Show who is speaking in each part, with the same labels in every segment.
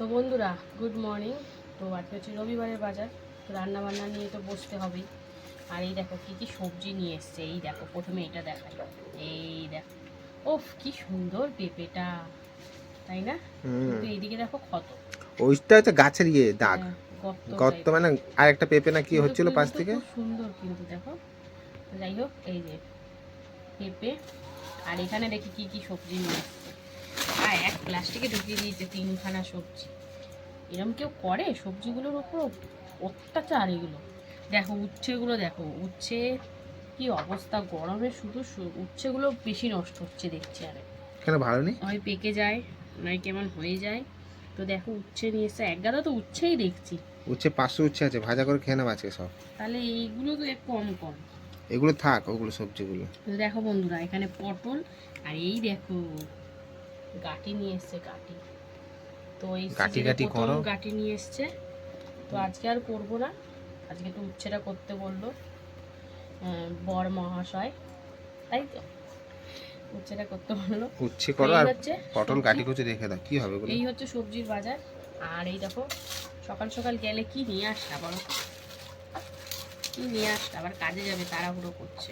Speaker 1: তো বন্ধুরা good morning তো আজকে হচ্ছে রবিবারের বাজার তো রান্না বান্না নিয়ে তো বসতে হবেই। আর এই দেখো কি কি সবজি নিয়ে এসছে। এই দেখো প্রথমে এটা দেখাই। এই দেখো ওফ কি সুন্দর পেঁপেটা তাই না। কিন্তু এইদিকে দেখো ক্ষত।
Speaker 2: ওইটা হচ্ছে গাছের ইয়ে দাগ।
Speaker 1: হ্যাঁ, গর্ত।
Speaker 2: মানে আরেকটা পেঁপে না কি হচ্ছিল পাশ থেকে?
Speaker 1: সুন্দর কিন্তু দেখো। যাই হোক এই যে পেঁপে। আর এখানে দেখি কি কি সবজি নিয়ে এসছে। আর এক প্লাস্টিকে ঢুকিয়ে দিয়েছে তিনখানা সবজি। এরকম কেউ করে? সবজিগুলোর ওপর অত্যাচার এগুলো। দেখো উচ্ছেগুলো দেখো। উচ্ছে কি অবস্থা? গরমে শুধু উচ্ছেগুলো বেশি নষ্ট হচ্ছে দেখছি আরে
Speaker 2: কেন ভালো নেই?
Speaker 1: হয় পেকে যায় নয় কেমন হয়ে যায়। তো দেখো উচ্ছে নিয়ে এসছে। এক গাদা তো উচ্ছেই দেখছি।
Speaker 2: উচ্ছে পাঁচশো উচ্ছে আছে ভাজা করে খেয়ে নেব আজকে সব।
Speaker 1: তাহলে এইগুলো তো কম কম।
Speaker 2: এগুলো থাক ওগুলো সবজিগুলো।
Speaker 1: তো দেখো বন্ধুরা এখানে পটল আর এই দেখো গাটি নিয়ে এসছে গাটি। তো এই
Speaker 2: গাঁটি গাঁটি করো।
Speaker 1: গাটি নিয়ে এসছে। তো আজকে আর করব না। আজকে তো উচ্ছেটা করতে বলল বর মহাশয়। তাই তো? উচ্ছেটা করতে বলল।
Speaker 2: উচ্ছে করো আর পটল। কাটি কুচি রেখে দাও কি হবে
Speaker 1: এই হচ্ছে সবজির বাজার। আর এই দেখো সকাল সকাল গেলে কি নিয়ে আসটা বলো কি নিয়ে আসটা আবার কাজে যাবে তাড়াহুড়ো করছে।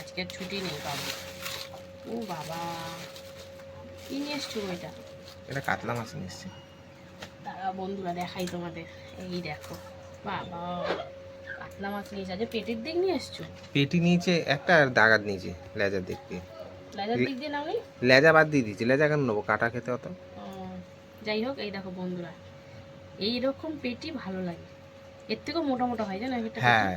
Speaker 1: আজকে ছুটি নেই বাবু। ও বাবা। কি নিয়ে এসছো এটা
Speaker 2: এটা কাতলা মাছ নিচ্ছে
Speaker 1: তারা বন্ধুরা দেখাই তোমাদের। এই দেখো বাবা কাতলা মাছ নিয়ে এসে পেটের দিক নিয়ে এসছো?
Speaker 2: পেটি নিচে একটা আর দাগাত নিচে লেজার দিক দিয়ে।
Speaker 1: লাজার দিক দিয়ে নাও
Speaker 2: লেজা বাদ দিয়ে দিয়েছি লেজা কেন নেব? কাটা খেতে
Speaker 1: ও, যাই হোক এই দেখো বন্ধুরা এই রকম পেটি ভালো লাগে। এর থেকেও মোটা মোটা হয় জানো পেটি?
Speaker 2: হ্যাঁ।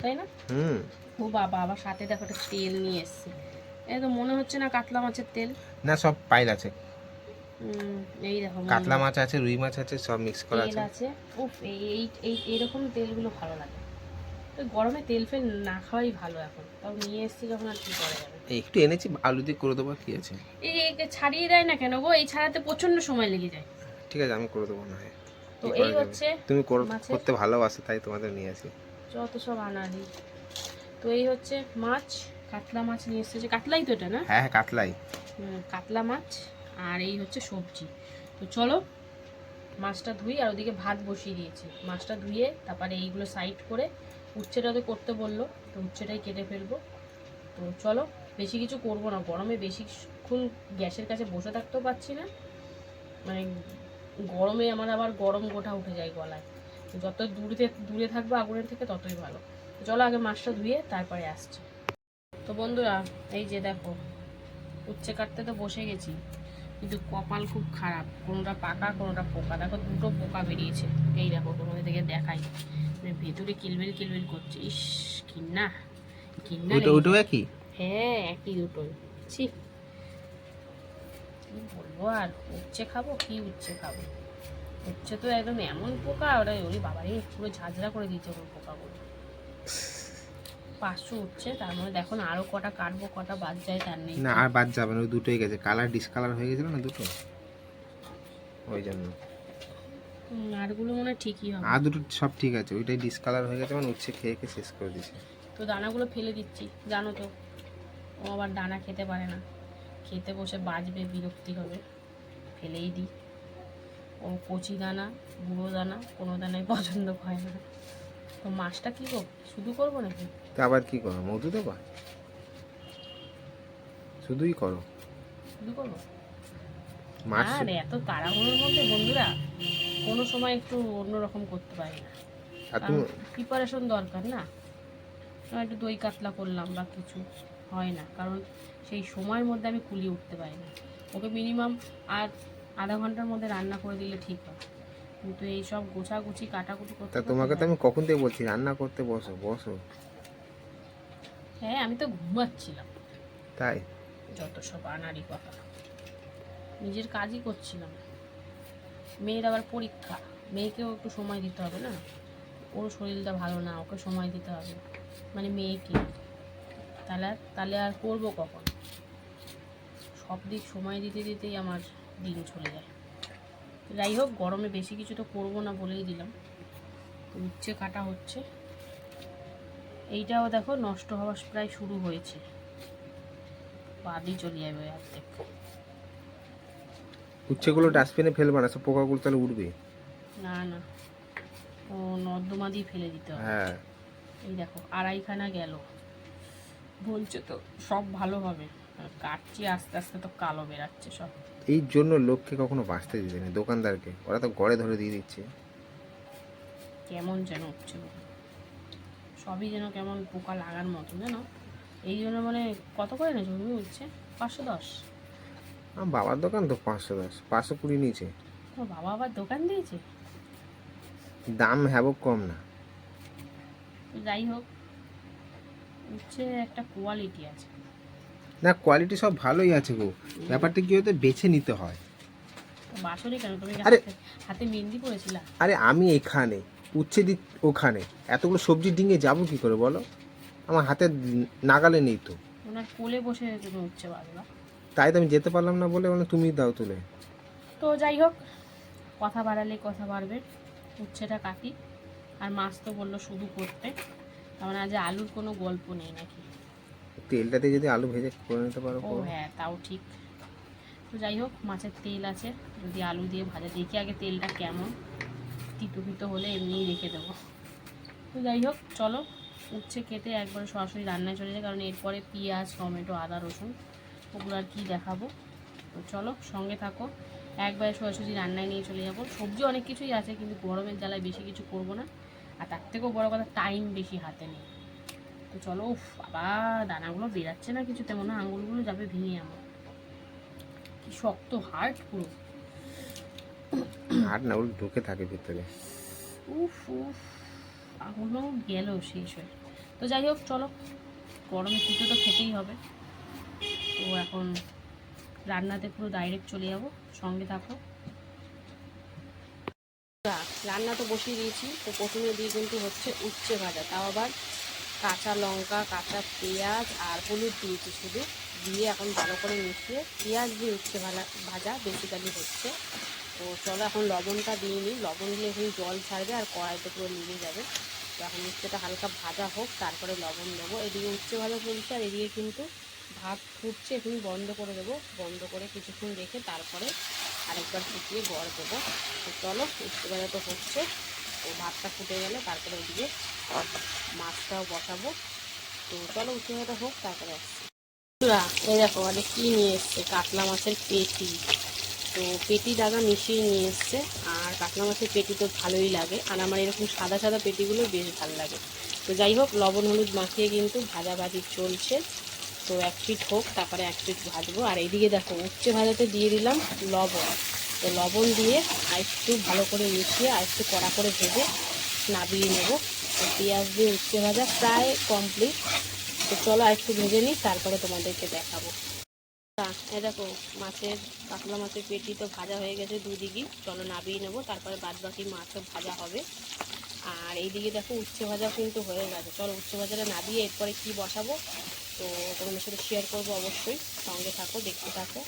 Speaker 1: তাই না?
Speaker 2: হুম।
Speaker 1: ও বাবা আবার সাথে দেখো একটা তেল নিয়ে এসছে। এ তো মনে হচ্ছে না কাতলা মাছের তেল।
Speaker 2: না সব পাইল আছে।
Speaker 1: এই দেখো
Speaker 2: কাতলা মাছ আছে রুই মাছ আছে সব মিক্স করা
Speaker 1: তেল
Speaker 2: আছে।
Speaker 1: আছে। উফ এই এই এই এরকম তেলগুলো ভালো লাগে। তো গরমে তেল ফেল না খাওয়াই ভালো এখন। তাও নিয়ে এসেছি যখন আর কি করা যাবে।
Speaker 2: এই একটু এনেছি আলু দিয়ে করে দেবো কি আছে।
Speaker 1: এই এই ছাড়িয়ে দেয় না কেন গো? এই ছাড়াতে প্রচণ্ড সময় লেগে যায়।
Speaker 2: ঠিক আছে আমি করে দেবো না হয়।
Speaker 1: তো এই হচ্ছে
Speaker 2: তুমি করতে ভালোবাসো তাই তোমাদের নিয়ে আসি।
Speaker 1: যত সব আনালি তো এই হচ্ছে মাছ। কাতলা মাছ নিয়ে এসেছে কাতলাই তো এটা না?
Speaker 2: হ্যাঁ হ্যাঁ কাতলাই।
Speaker 1: কাতলা মাছ আর এই হচ্ছে সবজি। তো চলো মাছটা ধুই আর ওদিকে ভাত বসিয়ে দিয়েছি। মাছটা ধুয়ে তারপরে এইগুলো সাইড করে উচ্ছেটা তো করতে বলল তো উচ্ছেটাই কেটে ফেলব। তো চলো বেশি কিছু করব না গরমে বেশিক্ষণ গ্যাসের কাছে বসে থাকতেও পারছি না। মানে গরমে আমার আবার গরম গোটা উঠে যায় গলায়। তো যত দূরে দূরে থাকব আগুনের থেকে ততই ভালো। চলো আগে মাছটা ধুয়ে তারপরে আসছি। তো বন্ধুরা এই যে দেখো উচ্ছে কাটতে তো বসে গেছি কিন্তু কপাল খুব খারাপ কোনোটা পাকা কোনোটা পোকা। দেখো দুটো পোকা বেরিয়েছে। এই দেখো তোমাদের থেকে দেখাই। মানে ভেতরে কিলবিল কিলবিল করছে। ইস কিন্না কিন্না
Speaker 2: একই?
Speaker 1: হ্যাঁ একই দুটোই ছি। কি বলব আর উচ্ছে খাব কি উচ্ছে খাব? উচ্ছে তো একদম এমন পোকা ওরে বাবারে পুরো ঝাঁঝরা করে দিয়েছে ওর পোকাগুলো। পাঁচশো উচ্ছে তার মধ্যে দেখো না আরও কটা কাটবো কটা বাদ যায় তার নেই।
Speaker 2: না আর বাদ যাবে না ওই দুটোই গেছে। কালার ডিসকালার হয়ে গেছিল না দুটো? ওই জন্য।
Speaker 1: হুম, আরগুলো মনে হয় ঠিকই হবে।
Speaker 2: আর দুটো সব ঠিক আছে ওইটাই ডিসকালার হয়ে গেছে মানে উচ্ছে খেয়ে খেয়ে শেষ করে দিছে
Speaker 1: তো দানাগুলো ফেলে দিচ্ছি জানো তো। ও আবার দানা খেতে পারে না। খেতে বসে বাজবে বিরক্তি হবে। ফেলেই দিই। ও কচি দানা বুড়ো দানা কোনো দানাই পছন্দ করে না। তো মাছটা কী করব শুধু করব নাকি?
Speaker 2: তো আবার কি করো? মধু দেবা? শুধুই করো।
Speaker 1: শুধু করব?
Speaker 2: মাছ
Speaker 1: আর এত তাড়াহুড়োর মধ্যে বন্ধুরা কোনো সময় একটু অন্যরকম করতে পারি না। প্রিপারেশন দরকার না। না, একটু দই কাতলা করলাম বা কিছু হয় না। কারণ সেই সময়ের মধ্যে আমি কুলিয়ে উঠতে পারি না। ওকে মিনিমাম আর আধা ঘণ্টার মধ্যে রান্না করে দিলে ঠিক হয়। কিন্তু এই সব গোছাগুছি কাটাকুটি করতে
Speaker 2: তোমাকে তো আমি কখন থেকে বলছি রান্না করতে বসো বসো।
Speaker 1: হ্যাঁ আমি তো ঘুমাচ্ছিলাম।
Speaker 2: তাই?
Speaker 1: যত সব আনারই কথা। নিজের কাজই করছিলাম। মেয়ের আবার পরীক্ষা। মেয়েকেও একটু সময় দিতে হবে না? ওর শরীরটা ভালো না ওকে সময় দিতে হবে। মানে মেয়েকে। তাহলে আর তাহলে আর করব কখন? সব দিক সময় দিতে দিতেই আমার দিন চলে যায়। যাই হোক গরমে বেশি কিছু তো করব না বলেই দিলাম। উচ্ছে কাটা হচ্ছে। এইটাও দেখো নষ্ট হওয়া প্রায় শুরু হয়েছে। বাদই চলে যাবে অর্ধেক
Speaker 2: উচ্ছেগুলো ডাস্টবিনে ফেলবে না সব পোকাগুলো তাহলে উঠবে
Speaker 1: না না। ও নর্দমা দিয়ে ফেলে দিতে হবে।
Speaker 2: হ্যাঁ।
Speaker 1: এই দেখো আড়াইখানা গেল। বলছে তো সব ভালো হবে। কাটছি আস্তে আস্তে তো কালো বেরাচ্ছে সব।
Speaker 2: এই জন্য লোককে কখনো বাঁচতে দিতে নেই দোকানদারকে। ওরা তো গড়ে ধরে দিয়ে দিচ্ছে।
Speaker 1: কেমন যেন উঠছে গো। সবই যেন কেমন পোকা লাগার মতো জানো? এই জন্য মানে কত করে নেছো তুমি উঠছে পাঁচশো দশ।
Speaker 2: আমার বাবার দোকান তো পাঁচশো দশ পাঁচশো কুড়ি
Speaker 1: তোমার বাবা আবার দোকান দিয়েছে?
Speaker 2: দাম হ্যাবক কম না।
Speaker 1: যাই হোক হচ্ছে একটা কোয়ালিটি আছে।
Speaker 2: না কোয়ালিটি সব ভালোই আছে গো। ব্যাপারটা কি হতে বেছে নিতে হয়।
Speaker 1: তো বাসরে কেন? তুমি
Speaker 2: আরে-
Speaker 1: হাতে হাতে মেহেন্দি পড়েছিলা
Speaker 2: আরে আমি এখানে। উচ্ছে দি ওখানে। এতগুলো সবজি ডিঙে যাব কি করে বলো? আমার হাতে নাগালে নেই তো।
Speaker 1: ওনার কোলে বসে তুমি উচ্ছে
Speaker 2: তাই তো আমি যেতে পারলাম না বলে মানে তুমি দাও তুলে।
Speaker 1: তো যাই হোক কথা বাড়ালে কথা বাড়বে উচ্ছেটা কাটি। আর মাছ তো বলল শুধু করতে। তার মানে আজ আলুর কোনো গল্প নেই নাকি?
Speaker 2: তেলটাতে যদি আলু ভেজে করে নিতে পারো
Speaker 1: ও হ্যাঁ তাও ঠিক। তো যাই হোক মাছের তেল আছে। যদি আলু দিয়ে ভাজা দেখি আগে তেলটা কেমন। তিতো তিতো হলে এমনিই রেখে দেবো। তো যাই হোক, চলো উচ্ছে কেটে একবার সরাসরি রান্নায় চলে যায় কারণ এরপরে পেঁয়াজ, টমেটো, আদা, রসুন ওগুলো আর কি দেখাবো। তো চলো সঙ্গে থাকো, একবার সরাসরি রান্নায় নিয়ে চলে যাব। সবজি অনেক কিছুই আছে, কিন্তু গরমের জ্বালায় বেশি কিছু করব না। আর তার থেকেও বড় কথা টাইম বেশি হাতে নেই। তো চলো বাবা, দানাগুলো বেরাচ্ছে না কিছু তেমন আঙুলগুলো যাবে ভেঙে আমার। কি শক্ত হার্ট পুরো।
Speaker 2: আর না ওগুলো ঢুকে থাকে ভিতরে।
Speaker 1: উফ উফ আঙুলও গেল শেষ হয়ে। তো যাই হোক চলো। গরমে পিঠে তো খেতেই হবে। তো এখন রান্নাতে পুরো ডাইরেক্ট চলে যাব সঙ্গে থাকো। রান্না তো বসিয়ে দিয়েছি। তো প্রথমে দিয়ে কিন্তু হচ্ছে উচ্ছে ভাজা। তাও আবার কাঁচা লঙ্কা কাঁচা পেঁয়াজ আর হলুদ দিয়েছি শুধু। দিয়ে এখন ভালো করে মিশিয়ে পেঁয়াজ দিয়ে উচ্ছে ভাজা ভাজা বেসিক্যালি হচ্ছে। তো চলো এখন লবণটা দিয়ে নিই। লবণ দিলে এখন জল ছাড়বে আর কড়াইতে পুরো নিভে যাবে। তো এখন উচ্ছেটা হালকা ভাজা হোক, তারপরে লবণ দেবো। এদিকে উচ্ছে ভাজা চলছে আর এদিকে কিন্তু ভাত ফুটছে, এখন বন্ধ করে দেবো। বন্ধ করে কিছুক্ষণ রেখে তারপরে আরেকবার ফুটিয়ে গড় দেবো। তো চলো, উচ্ছে ভাজা তো হচ্ছে। তো ভাতটা ফুটে গেলে তারপরে ওদিকে মাছটাও বসাবো। তো চলো, উচ্ছে হোক, তারপরে আসছি। এই দেখো মানে কি নিয়ে এসছে? কাতলা মাছের পেটি। তো পেটি দাদা মিশিয়ে নিয়ে এসছে, আর কাতলা মাছের পেটি তো ভালোই লাগে, আর আমার এরকম সাদা সাদা পেটিগুলো বেশ ভালো লাগে। তো যাই হোক, লবণ হলুদ মাখিয়ে কিন্তু ভাজাভাজি চলছে। তো এক পিঠ হোক, তারপরে এক পিঠ ভাজবো। আর এইদিকে দেখো, উচ্ছে ভাজাতে দিয়ে দিলাম লবণ। তো লবণ দিয়ে আর একটু ভালো করে মিশিয়ে আর একটু কড়া করে ভেজে নাবিয়ে নেব। তো পেঁয়াজ দিয়ে উচ্ছে ভাজা প্রায় কমপ্লিট তো চলো আর একটু ভেজে নিই, তারপরে তোমাদেরকে দেখাবো। এই দেখো, মাছের, কাতলা মাছের পেটি তো ভাজা হয়ে গেছে দুদিকই চলো নাবিয়ে নেব, তারপরে বাদ বাকি মাছও ভাজা হবে। আর এইদিকে দেখো, উচ্ছে ভাজা কিন্তু হয়ে গেছে। চলো উচ্ছে ভাজাটা নাবিয়ে এরপরে কি বসাবো? তো তোমাদের সাথে শেয়ার করব অবশ্যই। সঙ্গে থাকো, দেখতে থাকো।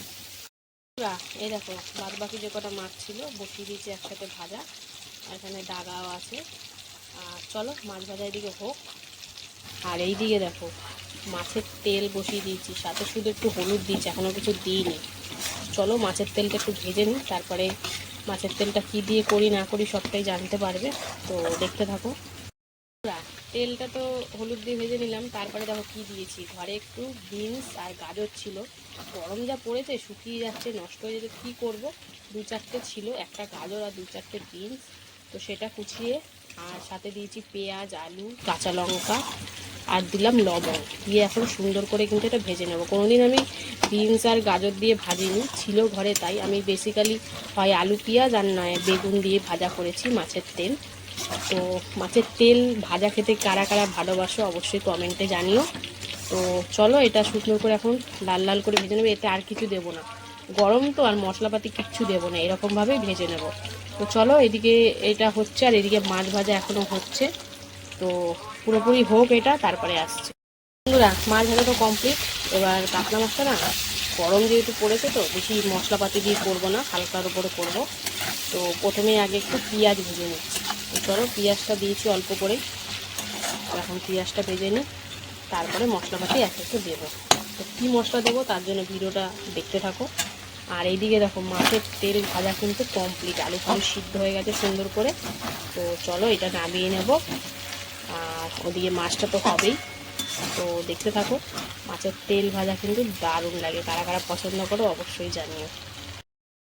Speaker 1: এই দেখো বাদ বাকি যে কটা মাছ ছিল, বসিয়ে দিয়েছি একসাথে ভাজা। আর এখানে ডাগাও আছে। আর চলো, মাছ ভাজা এদিকে হোক। আর এই দিকে দেখো মাছের তেল বসিয়ে দিয়েছি, সাথে শুধু একটু হলুদ দিয়েছি এখনও কিছু দিইনি। চলো মাছের তেলটা একটু ভেজে নিই, তারপরে মাছের তেলটা কি দিয়ে করি, না করি সবটাই জানতে পারবে, তো দেখতে থাকো। তেলটা তো হলুদ দিয়ে ভেজে নিলাম, তারপরে দেখো কি দিয়েছি। ঘরে একটু বিনস আর গাজর ছিল। গরম যা পড়েছে, শুকিয়ে যাচ্ছে, নষ্ট হয়ে যেতে কী করব? দু চারটে ছিল, একটা গাজর আর দু চারটে বিনস, তো সেটা কুচিয়ে, আর সাথে দিয়েছি পেঁয়াজ, আলু, কাঁচা লঙ্কা আর দিলাম লবণ। দিয়ে এখন সুন্দর করে কিন্তু এটা ভেজে নেব। কোনোদিন আমি বিনস আর গাজর দিয়ে ভাজিনি, ছিল ঘরে তাই। আমি বেসিক্যালি হয় আলু পেঁয়াজ আর নয়, বেগুন দিয়ে ভাজা করেছি মাছের তেল। তো মাছের তেল ভাজা খেতে কারা কারা ভালোবাসো অবশ্যই কমেন্টে জানিও। তো চলো এটা শুকনো করে এখন লাল লাল করে ভেজে নেবে। এতে আর কিছু দেবো না। গরম তো আর মশলাপাতি কিচ্ছু দেবো না। এরকমভাবে ভেজে নেব। তো চলো এদিকে এটা হচ্ছে আর এদিকে মাছ ভাজা এখনও হচ্ছে। তো পুরোপুরি হোক এটা, তারপরে আসছে। বন্ধুরা, মাছ ভাজা তো কমপ্লিট এবার কাতলা মাছটা না, গরম যেহেতু পড়েছে তো, বেশি মশলাপাতি দিয়ে করব না, হালকার উপরে করব। তো প্রথমে আগে একটু পেঁয়াজ ভেজে নিচ্ছি। ধরো পেঁয়াজটা দিয়েছি অল্প করে। এখন পেঁয়াজটা ভেজে নিই, তারপরে মশলাপাতি এক একটু দেবো। তো কী মশলা দেবো, তার জন্য ভিডিওটা দেখতে থাকো। আর এইদিকে দেখো, মাছের তেল ভাজা কিন্তু কমপ্লিট আলু ফালু সিদ্ধ হয়ে গেছে সুন্দর করে। তো চলো, এটা নামিয়ে নেব। আর ওদিকে মাছটা তো হবেই। তো দেখতে থাকো, মাছের তেল ভাজা কিন্তু দারুণ লাগে। কারা কারা পছন্দ করো অবশ্যই জানিও।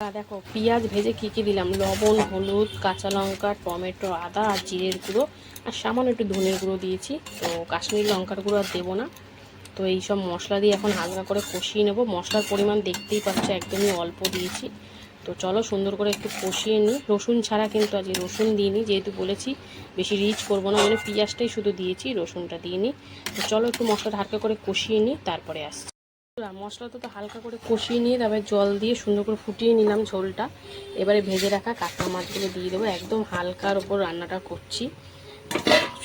Speaker 1: দেখো, পেঁয়াজ ভেজে কী কী দিলাম? লবণ, হলুদ, কাঁচা লঙ্কা, টমেটো, আদা আর জিরের গুঁড়ো। আর সামান্য একটু ধনের গুঁড়ো দিয়েছি। তো কাশ্মীরি লঙ্কার গুঁড়ো আর দেবো না। তো এই সব মশলা দিয়ে এখন হালকা করে কষিয়ে নেব। মশলার পরিমাণ দেখতেই পাচ্ছ, একদমই অল্প দিয়েছি। তো চলো সুন্দর করে একটু কষিয়ে নিই। রসুন ছাড়া কিন্তু আজকে রসুন দিইনি, যেহেতু বলেছি বেশি রিচ করব না মানে পেঁয়াজটাই শুধু দিয়েছি, রসুনটা দিইনি। তো চলো একটু মশলাটা হালকা করে কষিয়ে নিই, তারপরে আসছি। মশলাটা তো হালকা করে কষিয়ে নিয়ে তারপরে জল দিয়ে সুন্দর করে ফুটিয়ে নিলাম ঝোলটা। এবারে ভেজে রাখা কাঁচা মাছগুলো দিয়ে দেবো, একদম হালকার ওপর রান্নাটা করছি।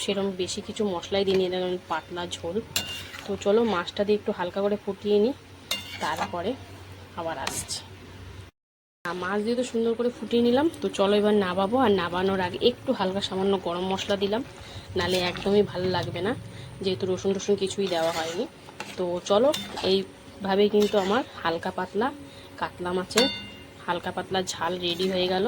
Speaker 1: সেরকম বেশি কিছু মশলাই দিয়ে নিয়ে দিলাম পাতলা ঝোল। তো চলো মাছটা দিয়ে একটু হালকা করে ফুটিয়ে নিই, তারপরে আবার আসছি। মাছ দিয়ে তো সুন্দর করে ফুটিয়ে নিলাম। তো চলো এবার নাবাবো আর নাবানোর আগে একটু হালকা সামান্য গরম মশলা দিলাম। নালে একদমই ভালো লাগবে না, যেহেতু রসুন টসুন কিছুই দেওয়া হয়নি। তো চলো, এইভাবেই কিন্তু আমার হালকা পাতলা কাতলা মাছের হালকা পাতলা ঝাল রেডি হয়ে গেল।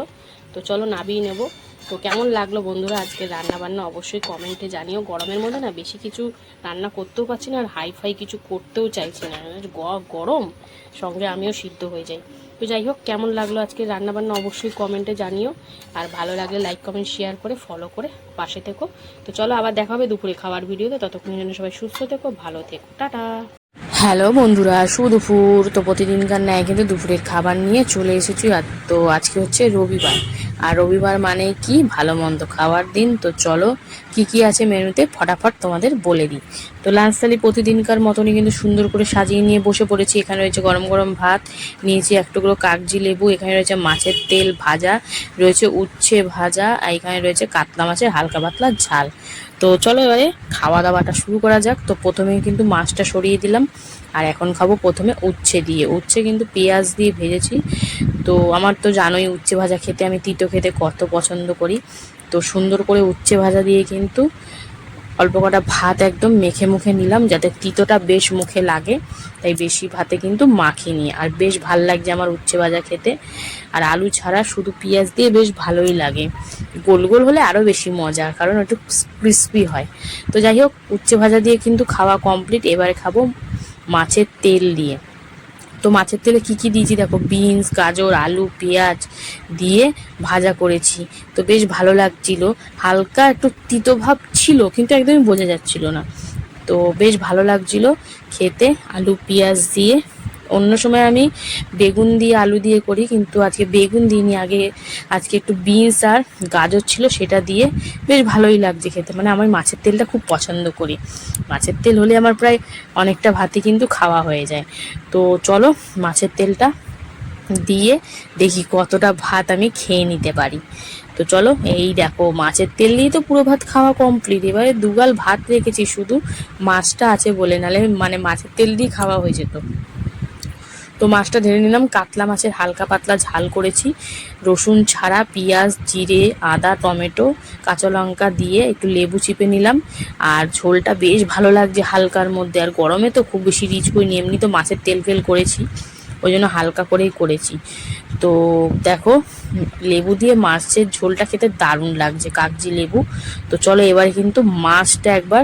Speaker 1: তো চলো নাবিয়ে নেব। তো কেমন লাগল বন্ধুরা আজকে রান্না বান্না অবশ্যই কমেন্টে জানিও। গরমের মধ্যে না বেশি কিছু রান্না করতেও পারছি না, আর হাই ফাই কিছু করতেও চাইছি না। গরম, সঙ্গে আমিও সিদ্ধ হয়ে যাই। তো যাই হোক, কেমন লাগল আজকে রান্না বান্না অবশ্যই কমেন্টে জানিও। আর ভালো লাগলে লাইক কমেন্ট শেয়ার করে ফলো করে পাশে থেকো। তো চলো আবার দেখা হবে দুপুরে খাওয়ার ভিডিওতে। ততক্ষণের জন্য সবাই সুস্থ থেকো, ভালো থেকো। টাটা! হ্যালো বন্ধুরা সুদুপুর তো প্রতিদিনকার ন্যায় কিন্তু দুপুরের খাবার নিয়ে চলে এসেছি। আর তো আজকে হচ্ছে রবিবার। আর রবিবার মানে কি? ভালো মন্দ খাওয়ার দিন। তো চলো কি কি আছে মেনুতে ফটাফট তোমাদের বলে দিই। তো লাঞ্চ থালি প্রতিদিনকার মতনই কিন্তু সুন্দর করে সাজিয়ে নিয়ে বসে পড়েছি। এখানে রয়েছে গরম গরম ভাত, নিয়েছি এক টুকরো কাগজি লেবু, এখানে রয়েছে মাছের তেল ভাজা, রয়েছে উচ্ছে ভাজা, আর এখানে রয়েছে কাতলা মাছের হালকা পাতলা ঝাল। তো চলো এবারে খাওয়া দাওয়াটা শুরু করা যাক। তো প্রথমে কিন্তু মাছটা সরিয়ে দিলাম, আর এখন খাব প্রথমে উচ্ছে দিয়ে। উচ্ছে কিন্তু পেঁয়াজ দিয়ে ভেজেছি। তো আমার তো জানোই উচ্ছে ভাজা খেতে, আমি তিতো খেতে কত পছন্দ করি। তো সুন্দর করে উচ্ছে ভাজা দিয়ে কিন্তু অল্প কটা ভাত একদম মেখে মুখে নিলাম, যাতে তিতোটা বেশ মুখে লাগে। তাই বেশি ভাতে কিন্তু মাখিনি। আর বেশ ভালো লাগছে আমার উচ্ছে ভাজা খেতে। আর আলু ছাড়া শুধু পেঁয়াজ দিয়ে বেশ ভালোই লাগে। গোল গোল হলে আরও বেশি মজা, কারণ একটু ক্রিস্পি হয়। তো যাই হোক, উচ্ছে ভাজা দিয়ে কিন্তু খাওয়া কমপ্লিট এবারে খাব মাছের তেল দিয়ে। তো মাছের তেলে কি কি দিয়েছি দেখো? বিনস, গাজর, আলু, পেঁয়াজ দিয়ে ভাজা করেছি। তো বেশ ভালো লাগছিল। হালকা একটু তিতভাব ছিল, কিন্তু একদমই বোঝা যাচ্ছিল না। তো বেশ ভালো লাগছিল খেতে। আলু, পেঁয়াজ দিয়ে অন্য সময় আমি বেগুন দিয়ে আলু দিয়ে করি, কিন্তু আজকে বেগুন দিইনি। আগে আজকে একটু বিনস আর গাজর ছিল, সেটা দিয়ে বেশ ভালোই লাগছে খেতে। মানে আমি মাছের তেলটা খুব পছন্দ করি। মাছের তেল হলে আমার প্রায় অনেকটা ভাতই কিন্তু খাওয়া হয়ে যায়। তো চলো মাছের তেলটা দিয়ে দেখি কতটা ভাত আমি খেয়ে নিতে পারি। তো চলো এই দেখো, মাছের তেল দিয়ে তো পুরো ভাত খাওয়া কমপ্লিট এবারে দুগাল ভাত রেখেছি, শুধু মাছটা আছে বলে, নালে মানে মাছের তেল দিয়ে খাওয়া হয়ে যেত। তো মাছটা ঢেলে নিলাম। কাতলা মাছের হালকা পাতলা ঝাল করেছি। রসুন ছাড়া, পেঁয়াজ, জিরে, আদা, টমেটো, কাঁচা লঙ্কা দিয়ে একটু লেবু চিপে নিলাম। আর ঝোলটা বেশ ভালো লাগছে হালকার মধ্যে। আর গরমে তো খুব বেশি রিচ করিনি, এমনি তো মাছের তেল ফেল করেছি। ওই জন্য হালকা করেই করেছি। তো দেখো, লেবু দিয়ে মাছের ঝোলটা খেতে দারুণ লাগছে, কাগজি লেবু। তো চলো এবারে কিন্তু মাছটা একবার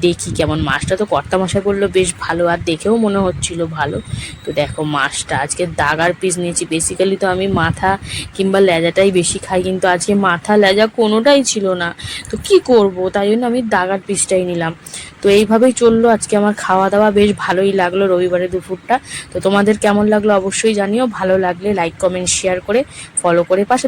Speaker 1: দেখি কেমন মাছটা। তো কর্তা মশাই বলল, বেশ ভালো, আর দেখেও মনে হচ্ছিল ভালো। তো দেখো মাছটা, আজকে দাগার পিস নিয়েছি। বেসিক্যালি তো আমি মাথা কিংবা লেজাটাই বেশি খাই, কিন্তু আজকে মাথা, লেজা কোনোটাই ছিল না। তো কি করব? তাই জন্য আমি দাগার পিসটাই নিলাম। তো এইভাবেই চলল। আজকে আমার খাওয়া দাওয়া বেশ ভালোই লাগল রবিবারে দুপুরটা। তো তোমাদের কেমন লাগল অবশ্যই জানিও। ভালো লাগলে লাইক কমেন্ট শেয়ার করে ফলো করে পাশে